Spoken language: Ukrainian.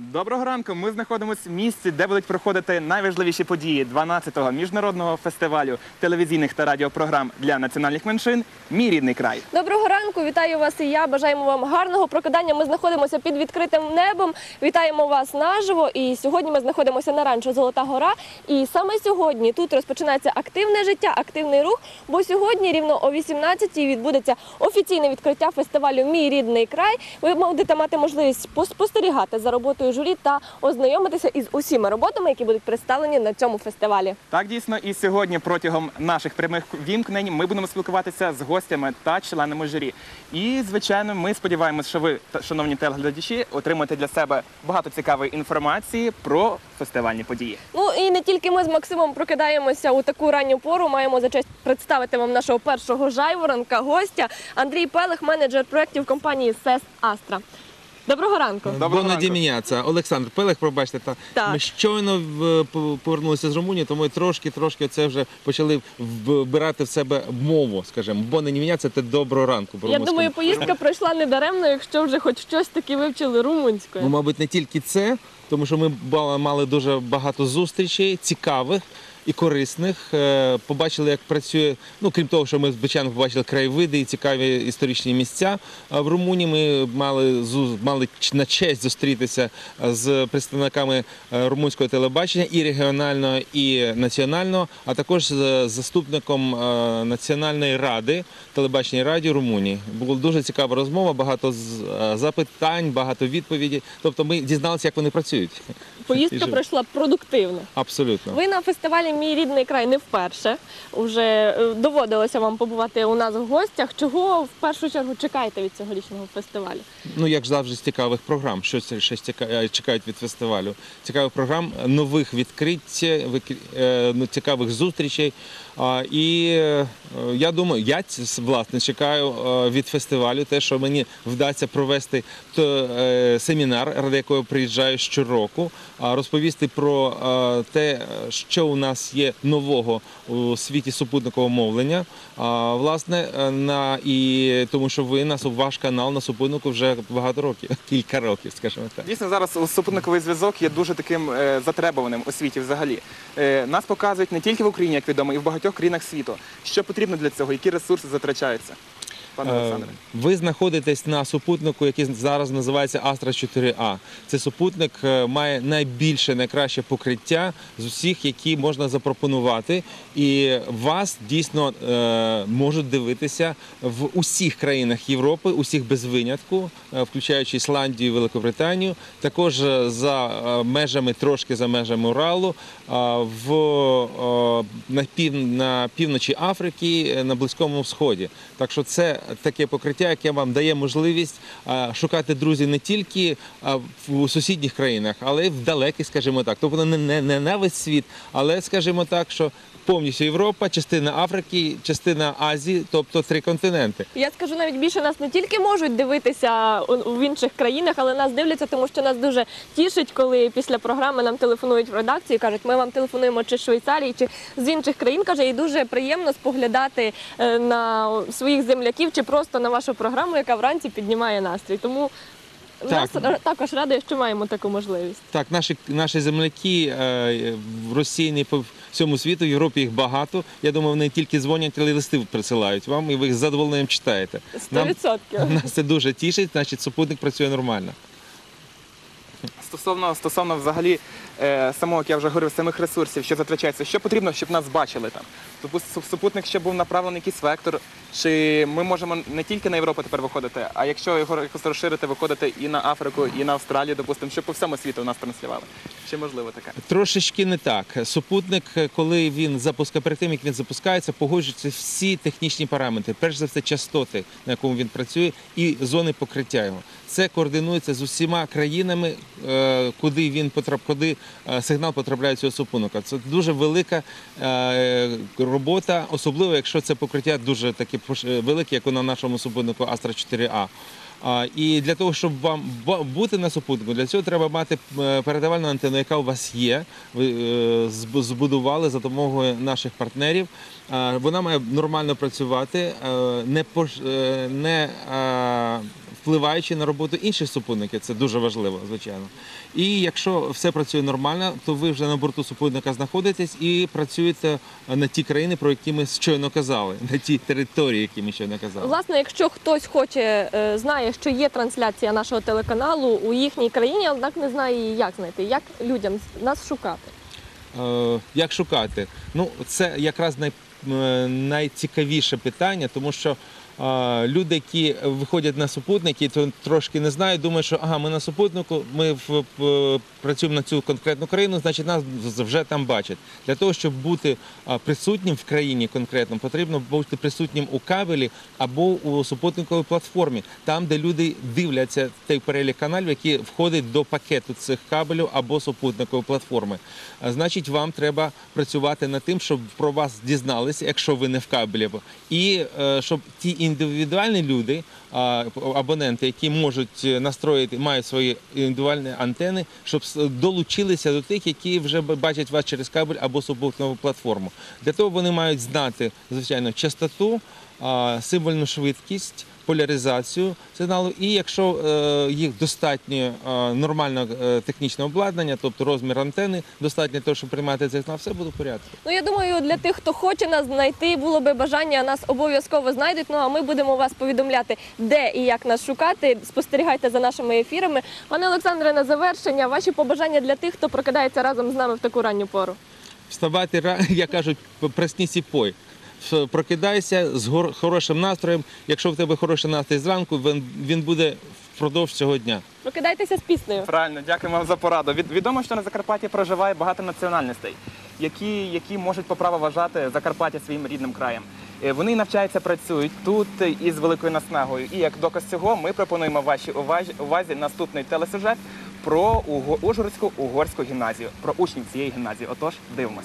Доброго ранку. Ми знаходимося в місці, де будуть проходити найважливіші події 12-го міжнародного фестивалю телевізійних та радіопрограм для національних меншин Мій рідний край. Доброго ранку, вітаю вас і я. Бажаємо вам гарного прокидання. Ми знаходимося під відкритим небом. Вітаємо вас наживо. І сьогодні ми знаходимося на ранчо Золота Гора. І саме сьогодні тут розпочинається активне життя, активний рух. Бо сьогодні, рівно о 18-й, відбудеться офіційне відкриття фестивалю Мій рідний край. Ви будете мати можливість поспостерігати за роботою журі та ознайомитися із усіма роботами, які будуть представлені на цьому фестивалі. Так дійсно, і сьогодні протягом наших прямих вімкнень ми будемо спілкуватися з гостями та членами журі. І звичайно, ми сподіваємося, що ви, шановні телеглядачі, отримаєте для себе багато цікавої інформації про фестивальні події. Ну і не тільки ми з Максимом прокидаємося у таку ранню пору. Маємо за честь представити вам нашого першого жайворонка, гостя Андрій Пелех, менеджер проєктів компанії СЕС Астра. Доброго ранку. Доброго Доброго ранку. дня, це Олександр Пелех, пробачте, та Так. ми щойно в- по- повернулися з Румунії, тому трошки трошки це вже почали вбирати в себе мову, скажімо. Бо не міня це доброго ранку. Я по-румунському. думаю, поїздка пройшла недаремно, якщо вже хоч щось таки вивчили румунською. Ну, мабуть, не тільки це, тому що ми ба- мали дуже багато зустрічей, цікавих. І корисних Е, побачили, як працює. Ну крім того, що ми звичайно побачили краєвиди і цікаві історичні місця. А в Румунії ми мали мали на честь зустрітися з представниками е, румунського телебачення і регіонального, і національного, а також з заступником е, національної ради телебачення і радіо Румунії. Була дуже цікава розмова, багато е, запитань, багато відповідей. Тобто ми дізналися, як вони працюють. Поїздка Біжи. пройшла продуктивно. Абсолютно. Ви на фестивалі Мій рідний край не вперше. Уже е, доводилося вам побувати у нас в гостях. Чого в першу чергу чекаєте від цьогорічного фестивалю? Ну, як завжди, з цікавих програм. Що це ще е, чекають від фестивалю? Цікавих програм, нових відкриття, вик- е, ну, цікавих зустрічей. І я думаю, я власне чекаю від фестивалю те, що мені вдасться провести семінар, ради якого приїжджаю щороку, розповісти про те, що у нас є нового у світі супутникового мовлення. Власне, е, на і тому, що ви нас ваш канал на супутнику вже багато років, кілька років, скажімо так. Дійсно, зараз супутниковий зв'язок є дуже таким е, затребуваним у світі взагалі. Е, нас показують не тільки в Україні, як відомо, і в багатьох країнах світу. Що потрібно для цього? Які ресурси затрачаються? Пане Е, Олександре. Ви знаходитесь на супутнику, який зараз називається Astra 4A. Цей супутник е, має найбільше, найкраще покриття з усіх, які можна запропонувати, і вас дійсно е, можуть дивитися в усіх країнах Європи, усіх без винятку, включаючи Ісландію, Великобританію, також за межами, трошки за межами Уралу, в на пів на півночі Африки, на Близькому Сході. Так що це таке покриття, яке вам дає можливість шукати друзів не тільки в сусідніх країнах, але й в далеких, скажімо так. Тобто не, не, не на весь світ, але скажімо так, що повністю Європа, частина Африки, частина Азії, тобто три континенти. Я скажу навіть більше нас не тільки можуть дивитися в інших країнах, але нас дивляться, тому що нас дуже тішить, коли після програми нам телефонують в редакцію, і кажуть, ми вам телефонуємо чи з Швейцарії, чи з інших країн. каже, і дуже приємно споглядати е, на своїх земляків чи просто на вашу програму, яка вранці піднімає настрій. Тому нас також радує, що маємо таку можливість. Так, наші, наші земляки е, в Росії по всьому світу, в Європі їх багато. Я думаю, вони тільки дзвонять, але й листи присилають вам, і ви їх з задоволенням читаєте. Сто відсотків. Нас це дуже тішить, значить супутник працює нормально. Стосовно стосовно взагалі самого, як я вже говорив, самих ресурсів, що затрачається, що потрібно, щоб нас бачили там. Тобто суп- супутник ще був направлений якийсь вектор, чи ми можемо не тільки на Європу тепер виходити, а якщо його якось розширити, виходити і на Африку, і на Австралію, допустимо, щоб по всьому світу нас транслювали. Чи можливо таке? Трошечки не так. Супутник, е, коли він запускає, перед тим як він запускається, погоджуються всі технічні параметри. Перш за все, частоти, на якому він працює, і зони покриття його. Це координується з усіма країнами, е, куди він потрап, куди е, сигнал потрапляє цього супутника. Це дуже велика е, робота, особливо якщо це покриття дуже таке велике, як на нашому супутнику Astra 4A. А, І для того, щоб вам бути на супутнику, для цього треба мати е, передавальну антенну, яка у вас є. Ви е, збудували за допомогою наших партнерів. Вона має нормально працювати, е, не е, не е, впливаючи на роботу інших супутників. Це дуже важливо, звичайно. І якщо все працює нормально, то ви вже на борту супутника знаходитесь і працюєте на ті країни, про які ми щойно казали, на ті території, які ми щойно казали. Власне, якщо хтось хоче, е, знає, що є трансляція нашого телеканалу у їхній країні, однак не знає як знайти, як людям нас шукати. Е, Як шукати? Ну, це якраз най, е, найцікавіше питання, тому що е, люди, які виходять на супутники, то трошки не знають, думають, що ага, ми на супутнику, ми працюємо на цю конкретну країну, значить нас вже там бачать. Для того, щоб бути присутнім в країні конкретно, потрібно бути присутнім у кабелі або у супутниковій платформі, там, де люди дивляться той перелік каналів, які входить до пакету цих кабелів або супутникової платформи. Значить, вам треба працювати над тим, щоб про вас дізналися, якщо ви не в кабелі, і е, щоб ті індивідуальні люди, абоненти, які можуть е, настроїти, мають свої індивідуальні антени, щоб долучилися до тих, які вже бачать вас через кабель або супутникову платформу. Для того вони мають знати, звичайно, частоту, символьну швидкість. Поляризацію сигналу, і якщо е, їх достатньо е, нормальне е, технічне обладнання, тобто розмір антени, достатньо того, щоб приймати цей сигнал, все буде в порядку. Ну я думаю, для тих, хто хоче нас знайти, було би бажання, нас обов'язково знайдуть. Ну а ми будемо вас повідомляти, де і як нас шукати. Спостерігайте за нашими ефірами. Пане Олександре, на завершення ваші побажання для тих, хто прокидається разом з нами в таку ранню пору. Вставати як кажуть, проснись і пой. Ф- Прокидайся з хорошим настроєм. Якщо в тебе хороший настрій зранку, він, він буде впродовж цього дня. Прокидайтеся з піснею. Правильно, дякую вам за пораду. Від, відомо, що на Закарпатті проживає багато національностей, які, які можуть по праву вважати Закарпаття своїм рідним краєм. Е, Вони навчаються, працюють тут е, із великою наснагою. І як доказ цього, ми пропонуємо вашій увазі, увазі наступний телесюжет про Уго- Ужгородську угорську гімназію, про учнів цієї гімназії. Отож, дивимось.